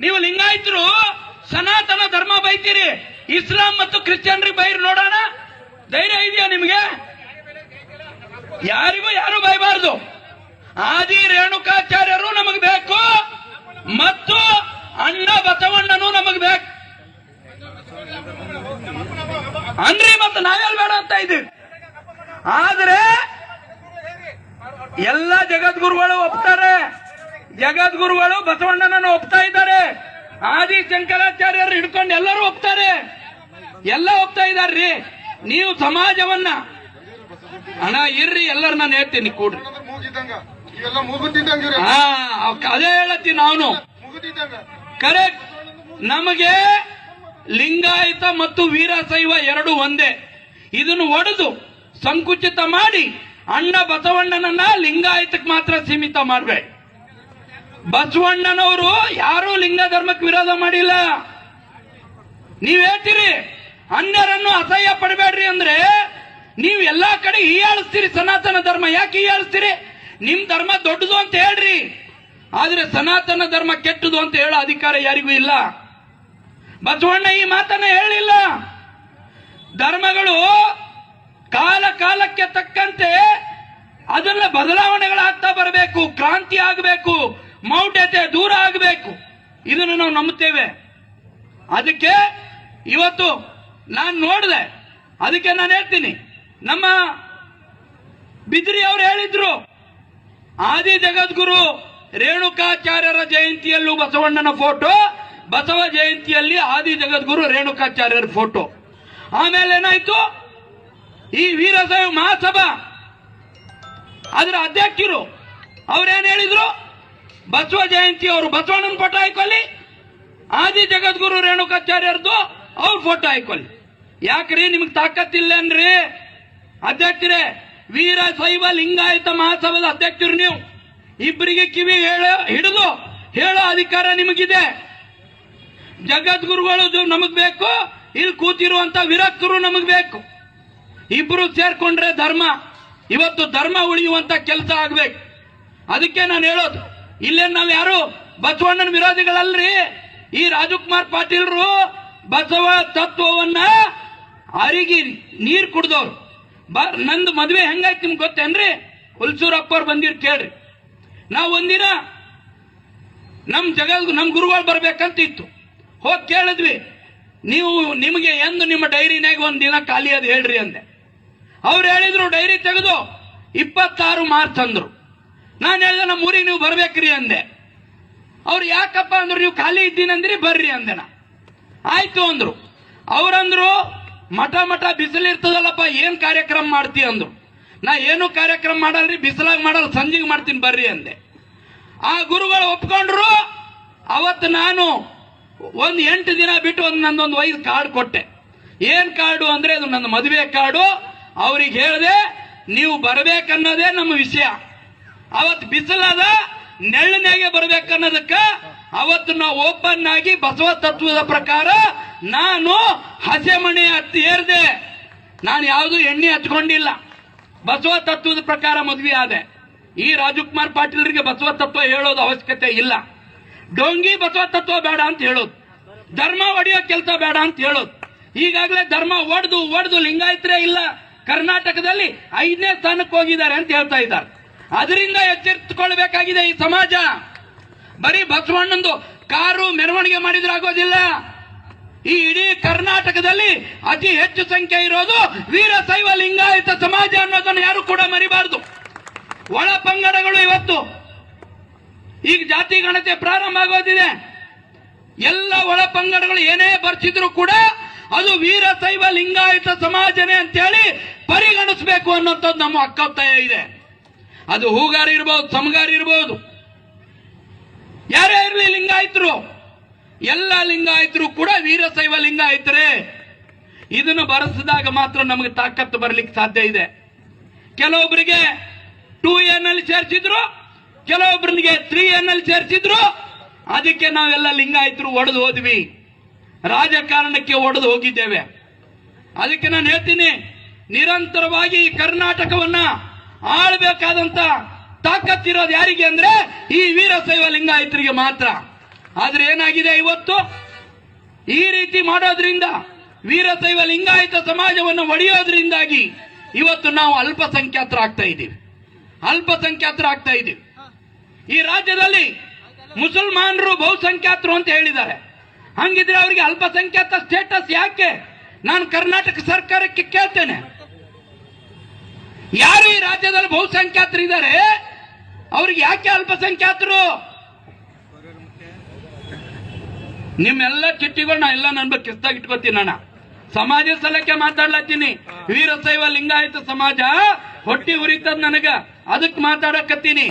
ನೀವು ಲಿಂಗಾಯತರು, ಸನಾತನ ಧರ್ಮ ಬೈತೀರಿ, ಇಸ್ಲಾಂ ಮತ್ತು ಕ್ರಿಶ್ಚಿಯನ್ರಿಗೆ ಬೈರ್ ನೋಡೋಣ. ಧೈರ್ಯ ಇದೆಯಾ ನಿಮಗೆ? ಯಾರಿಗೂ ಯಾರು ಬೈಬಾರ್ದು. ಆದಿ ರೇಣುಕಾಚಾರ್ಯರು ನಮಗೆ ಬೇಕು, ಮತ್ತು ಅಣ್ಣ ಬಸವಣ್ಣನು ನಮಗೆ ಬೇಕು. ಅನ್ರಿ ಮತ್ತೆ ನಾವೆಲ್ಲ ಬೇಡ ಅಂತ ಇದ್ದೀವಿ. ಆದ್ರೆ, ಎಲ್ಲ ಜಗದ್ಗುರುಗಳು ಒಪ್ತಾರೆ. ಜಗದ್ಗುರುಗಳು ಬಸವಣ್ಣನನ್ನು ಒಪ್ತಾ ಇದ್ದಾರೆ. ಆದಿ ಶಂಕರಾಚಾರ್ಯರು ಹಿಡ್ಕೊಂಡು ಎಲ್ಲರೂ ಒಪ್ತಾರೆ. ಎಲ್ಲ ಒಪ್ತಾ ಇದಾರ್ರಿ ನೀವು ಸಮಾಜವನ್ನ ಅಣ್ಣ ಇರ್ರಿ ಎಲ್ಲರೂ ನಾನು ಹೇಳ್ತೀನಿ ಕೂಡ್ರಿ. ಹಾ ಅದೇ ಹೇಳತ್ತೀನಿ ನಾನು. ಕರೆಕ್ಟ್. ನಮಗೆ ಲಿಂಗಾಯತ ಮತ್ತು ವೀರಶೈವ ಎರಡು ಒಂದೇ. ಇದನ್ನು ಒಡೆದು ಸಂಕುಚಿತ ಮಾಡಿ ಅಣ್ಣ ಬಸವಣ್ಣನನ್ನ ಲಿಂಗಾಯತಕ್ಕೆ ಮಾತ್ರ ಸೀಮಿತ ಮಾಡ್ಬೇಡಿ ಬಸವಣ್ಣನವರು ಯಾರೂ ಲಿಂಗ ಧರ್ಮಕ್ಕೆ ವಿರೋಧ ಮಾಡಿಲ್ಲ. ನೀವ್ ಹೇಳ್ತೀರಿ, ಅನ್ಯರನ್ನು ಅಸಹ್ಯ ಪಡಬೇಡ್ರಿ ಅಂದ್ರೆ ನೀವು ಎಲ್ಲಾ ಕಡೆ ಹೀಯಾಳಿಸ್ತೀರಿ, ಸನಾತನ ಧರ್ಮ. ಯಾಕೆ ಹೀಯಾಳಿಸ್ತೀರಿ? ನಿಮ್ ಧರ್ಮ ದೊಡ್ಡದು ಅಂತ ಹೇಳ್ರಿ. ಆದ್ರೆ ಸನಾತನ ಧರ್ಮ ಕೆಟ್ಟದು ಅಂತ ಹೇಳೋ ಅಧಿಕಾರ ಯಾರಿಗೂ ಇಲ್ಲ. ಬಸವಣ್ಣ ಈ ಮಾತನ್ನ ಹೇಳಿಲ್ಲ ಧರ್ಮಗಳು ಕಾಲ ಕಾಲಕ್ಕೆ ತಕ್ಕಂತೆ ಅದನ್ನ ಬದಲಾವಣೆಗಳಾಗ್ತಾ ಬರಬೇಕು, ಕ್ರಾಂತಿ ಆಗಬೇಕು. ಮೌಢ್ಯತೆ ದೂರ ಆಗಬೇಕು. ಇದನ್ನು ನಾವು ನಂಬುತ್ತೇವೆ. ಅದಕ್ಕೆ ಇವತ್ತು ನಾನು ನೋಡಿದೆ. ಅದಕ್ಕೆ ನಾನು ಹೇಳ್ತೀನಿ. ನಮ್ಮ ಬಿದ್ರಿ ಅವರು ಹೇಳಿದ್ರು. ಆದಿ ಜಗದ್ಗುರು ರೇಣುಕಾಚಾರ್ಯರ ಜಯಂತಿಯಲ್ಲೂ ಬಸವಣ್ಣನ ಫೋಟೋ, ಬಸವ ಜಯಂತಿಯಲ್ಲಿ ಆದಿ ಜಗದ್ಗುರು ರೇಣುಕಾಚಾರ್ಯರ ಫೋಟೋ. ಆಮೇಲೆ ಏನಾಯ್ತು? ಈ ವೀರಶೈವ ಮಹಾಸಭಾ. ಅದರ ಅಧ್ಯಕ್ಷರು ಅವ್ರೇನ್ ಹೇಳಿದ್ರು? ಬಸವ ಜಯಂತಿ ಅವರು ಬಸವಣ್ಣನ ಫೋಟೋ ಹಾಕೊಳ್ಳಿ. ಆದಿ ಜಗದ್ಗುರು ರೇಣುಕಾಚಾರ್ಯರದು ಅವ್ರ ಫೋಟೋ ಹಾಕೊಳ್ಳಿ. ಯಾಕ್ರಿ ನಿಮ್ಗೆ ತಾಕತ್ತಿಲ್ಲನ್ರಿ ಅಧ್ಯಕ್ಷರೇ, ವೀರ ಶೈವ ಲಿಂಗಾಯತ ಮಹಾಸಭಾದ ಅಧ್ಯಕ್ಷರು ನೀವು. ಇಬ್ಬರಿಗೆ ಕಿವಿ ಹೇಳೋ, ಹಿಡಿದು ಹೇಳೋ ಅಧಿಕಾರ ನಿಮಗಿದೆ. ಜಗದ್ಗುರುಗಳು ನಮಗ್ ಬೇಕು, ಇಲ್ಲಿ ಕೂತಿರುವಂತ ವಿರಕ್ತರು ನಮಗ್ ಬೇಕು. ಇಬ್ರು ಸೇರ್ಕೊಂಡ್ರೆ ಧರ್ಮ. ಇವತ್ತು ಧರ್ಮ ಉಳಿಯುವಂತ ಕೆಲಸ ಆಗ್ಬೇಕು. ಅದಕ್ಕೆ ನಾನು ಹೇಳೋದು ಇಲ್ಲೇ ನಾವು ಯಾರು? ಬಸವಣ್ಣನ ವಿರೋಧಿಗಳಲ್ರಿ? ಈ ರಾಜಕುಮಾರ್ ಪಾಟೀಲ್ರು ಬಸವ ತತ್ವವನ್ನ ಅರಿಗಿ ನೀರ್ ಕುಡ್ದವ್ರು. ಬ, ನಂದು ಮದ್ವೆ ಹೆಂಗಾಯ್ತು ನಿಮ್ಗೆ ಗೊತ್ತೇನ್ರಿ ಹುಲ್ಸೂರಪ್ಪ ಅವ್ರು ಬಂದಿರ್ ಕೇಳ್ರಿ. ನಾವು ಒಂದಿನ ನಮ್ ಜಗ ನಮ್ ಗುರುಗಳು ಬರ್ಬೇಕಂತ ಇತ್ತು ಹೋಗಿ ಕೇಳಿದ್ವಿ. ನೀವು ನಿಮಗೆ ಎಂದು ನಿಮ್ಮ ಡೈರಿನಾಗ ಒಂದ್ ದಿನ ಖಾಲಿ ಅದು ಹೇಳ್ರಿ ಅಂದೆ. ಅವ್ರು ಹೇಳಿದ್ರು, ಡೈರಿ ತೆಗೆದು ಇಪ್ಪತ್ತಾರು ಮಾರ್ಚ್ ಅಂದ್ರು. ನಾನು ಹೇಳಿದೆ ನಮ್ಮ ಊರಿಗೆ ನೀವು ಬರ್ಬೇಕ್ರಿ ಅಂದೆ. ಅವ್ರು ಯಾಕಪ್ಪ ಅಂದ್ರು, ನೀವು ಖಾಲಿ ಇದ್ದೀನಂದ್ರಿ, ಬರ್ರಿ ಅಂದೆ ನಾ ಆಯ್ತು ಅಂದ್ರು. ಅವ್ರಂದ್ರು, ಮಠ ಮಠ ಬಿಸಿಲಿರ್ತದಲ್ಲಪ್ಪ ಏನ್ ಕಾರ್ಯಕ್ರಮ ಮಾಡ್ತಿ ಅಂದ್ರು. ನಾ ಏನು ಕಾರ್ಯಕ್ರಮ ಮಾಡಲ್ರಿ, ಬಿಸಿಲಾಗ ಮಾಡಲ್ಲ, ಸಂಜೆಗೆ ಮಾಡ್ತೀನಿ, ಬರ್ರಿ ಅಂದೆ. ಆ ಗುರುಗಳು ಒಪ್ಕೊಂಡ್ರು, ಅವತ್ತು ನಾನು ಒಂದು ಎಂಟು ದಿನ ಬಿಟ್ಟು ಒಂದು ನಂದೊಂದು ವಯಸ್ಸು ಕಾರ್ಡ್ ಕೊಟ್ಟೆ. ಏನ್ ಕಾರ್ಡು ಅಂದ್ರೆ, ಅದು ನನ್ನ ಮದುವೆ ಕಾರ್ಡು. ಅವ್ರಿಗೆ ಹೇಳಿದೆ, ನೀವು ಬರಬೇಕನ್ನೋದೇ ನಮ್ಮ ವಿಷಯ. ಅವತ್ತು ಬಿಸಿಲದ ನೆಳ್ಳನಾಗೆ ಬರ್ಬೇಕನ್ನೋದಕ್ಕ ಅವತ್ತು ನಾವು ಓಪನ್ ಆಗಿ ಬಸವ ತತ್ವದ ಪ್ರಕಾರ ನಾನು ಹಸೆಮಣೆ ಹತ್ತಿ ಏರ್ದೆ ನಾನು ಯಾವುದು ಎಣ್ಣೆ ಹಚ್ಕೊಂಡಿಲ್ಲ ಬಸವ ತತ್ವದ ಪ್ರಕಾರ ಮದ್ವೆ ಆದೆ. ಈ ರಾಜಕುಮಾರ್ ಪಾಟೀಲ್ರಿಗೆ ಬಸವ ತತ್ವ ಹೇಳೋದು ಅವಶ್ಯಕತೆ ಇಲ್ಲ. ಡೋಂಗಿ ಬಸವ ತತ್ವ ಬೇಡ ಅಂತ ಹೇಳೋದು. ಧರ್ಮ ಒಡೆಯೋ ಕೆಲಸ ಬೇಡ ಅಂತ ಹೇಳೋದು. ಈಗಾಗಲೇ ಧರ್ಮ ಒಡೆದು ಒಡೆದು ಲಿಂಗಾಯತರೇ ಇಲ್ಲ. ಕರ್ನಾಟಕದಲ್ಲಿ ಐದನೇ ಸ್ಥಾನಕ್ಕೆ ಹೋಗಿದ್ದಾರೆ ಅಂತ ಹೇಳ್ತಾ ಇದ್ದಾರೆ. ಅದರಿಂದ ಎಚ್ಚೆತ್ತುಕೊಳ್ಬೇಕಾಗಿದೆ ಈ ಸಮಾಜ. ಬರೀ ಬಸವಣ್ಣಂದು ಕಾರು ಮೆರವಣಿಗೆ ಮಾಡಿದ್ರೆ ಆಗೋದಿಲ್ಲ. ಈ ಇಡೀ ಕರ್ನಾಟಕದಲ್ಲಿ ಅತಿ ಹೆಚ್ಚು ಸಂಖ್ಯೆ ಇರೋದು ವೀರಶೈವ ಲಿಂಗಾಯತ ಸಮಾಜ ಅನ್ನೋದನ್ನು ಯಾರು ಕೂಡ ಮರಿಬಾರದು. ಒಳ ಪಂಗಡಗಳು ಇವತ್ತು. ಈಗ ಜಾತಿ ಗಣತೆ ಪ್ರಾರಂಭ ಆಗೋದಿದೆ. ಎಲ್ಲ ಒಳ ಪಂಗಡಗಳು ಏನೇ ಬರ್ತಿದ್ರು ಕೂಡ ಅದು ವೀರಶೈವ ಲಿಂಗಾಯತ ಸಮಾಜನೇ ಅಂತೇಳಿ ಪರಿಗಣಿಸಬೇಕು ಅನ್ನೋಂಥದ್ದು ನಮ್ಮ ಅಕ್ಕ ಇದೆ. ಅದು ಹೂಗಾರ ಇರ್ಬೋದು ಸಮಗಾರ ಇರ್ಬೋದು. ಯಾರೇ ಇರಲಿ ಲಿಂಗಾಯತರು, ಎಲ್ಲ ಲಿಂಗಾಯತರು ಕೂಡ ವೀರಶೈವ ಲಿಂಗಾಯತರೇ. ಇದನ್ನು ಬರೆಸಿದಾಗ ಮಾತ್ರ ನಮಗೆ ತಾಕತ್ತು ಬರಲಿಕ್ಕೆ ಸಾಧ್ಯ ಇದೆ. ಕೆಲವೊಬ್ಬರಿಗೆ ಟೂ ಎನ್ ಅಲ್ಲಿ ಸೇರಿಸಿದ್ರು ಕೆಲವೊಬ್ಬರಿಗೆ ತ್ರೀ ಎನ್ ಅಲ್ಲಿ ಸೇರಿಸಿದ್ರು. ಅದಕ್ಕೆ ನಾವೆಲ್ಲ ಲಿಂಗಾಯತರು ಒಡೆದು ಹೋದ್ವಿ. ರಾಜಕಾರಣಕ್ಕೆ ಒಡೆದು ಹೋಗಿದ್ದೇವೆ. ಅದಕ್ಕೆ ನಾನು ಹೇಳ್ತೀನಿ, ನಿರಂತರವಾಗಿ ಕರ್ನಾಟಕವನ್ನ ಆಳ್ಬೇಕಾದಂತ ತಾಕತ್ತಿರೋದು ಯಾರಿಗೆ ಅಂದ್ರೆ ಈ ವೀರಶೈವ ಲಿಂಗಾಯತರಿಗೆ ಮಾತ್ರ. ಆದ್ರೆ ಏನಾಗಿದೆ ಇವತ್ತು? ಈ ರೀತಿ ಮಾಡೋದ್ರಿಂದ ವೀರಶೈವ ಲಿಂಗಾಯತ ಸಮಾಜವನ್ನು ಒಡೆಯೋದ್ರಿಂದಾಗಿ ಇವತ್ತು ನಾವು ಅಲ್ಪಸಂಖ್ಯಾತರಾಗ್ತಾ ಇದ್ದೀವಿ. ಅಲ್ಪಸಂಖ್ಯಾತರಾಗ್ತಾ ಇದ್ದೀವಿ. ಈ ರಾಜ್ಯದಲ್ಲಿ ಮುಸಲ್ಮಾನರು ಬಹುಸಂಖ್ಯಾತರು ಅಂತ ಹೇಳಿದ್ದಾರೆ. ಹಂಗಿದ್ರೆ ಅವರಿಗೆ ಅಲ್ಪಸಂಖ್ಯಾತ ಸ್ಟೇಟಸ್ ಯಾಕೆ? ನಾನು ಕರ್ನಾಟಕ ಸರ್ಕಾರಕ್ಕೆ ಕೇಳ್ತೇನೆ. ಯಾರು ಈ ರಾಜ್ಯದಲ್ಲಿ ಬಹುಸಂಖ್ಯಾತರಿದ್ದಾರೆ ಅವ್ರಿಗೆ ಯಾಕೆ ಅಲ್ಪಸಂಖ್ಯಾತರು? ನಿಮ್ಮೆಲ್ಲ ಚಿಟ್ಟಿಗಳನ್ನ ಎಲ್ಲ ನನ್ನ ಬಗ್ಗೆ ಕಿಸ್ತಾಗಿ ಇಟ್ಕೋತೀನಿ ನಾನು ಸಮಾಜ ಸಲಕ್ಕೆ ಮಾತಾಡ್ಲತ್ತೀನಿ. ವೀರಶೈವ ಲಿಂಗಾಯತ ಸಮಾಜ ಹೊಟ್ಟಿ ಉರಿತದ ನನಗ. ಅದಕ್ಕೆ ಮಾತಾಡಕತ್ತೀನಿ.